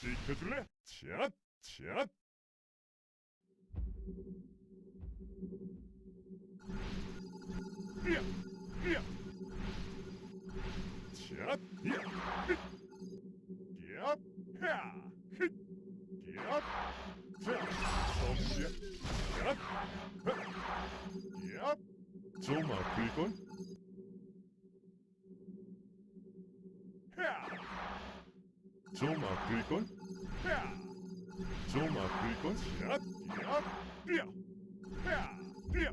지켜줄래? 샷! 샷! 야! 야! 샷! 야! 힛! 야! 야! 힛! 야! 자, 성시야. 샷! 야! 좀 아플걸? 좀 아플걸? 야! 좀 아플걸? 샷! 야! 야! 야! 야!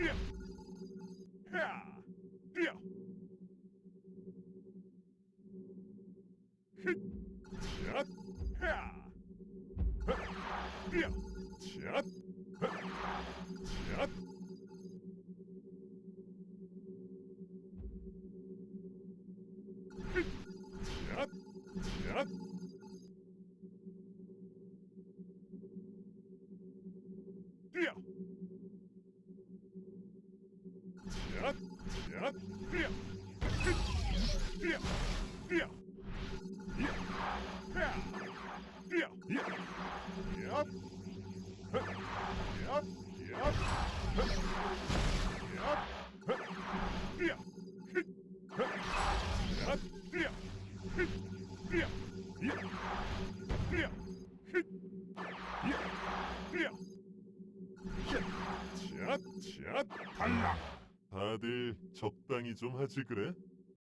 야! 야! 야! 힛! 샷! 야! 야! 샷! 뛰어! 샷! 샷! 뛰어! 힛! 뛰어! 뛰어! 야! 야! 뛰어! 야! 야! 헛! 야! 야! 헛! 야! 헛! 뛰어! 힛! 헛! 야! 뛰어! 힛! 뛰어! 야! 뛰어! 힛! 야! 샷! 샷! 달라! 다들 적당히 좀 하지 그래?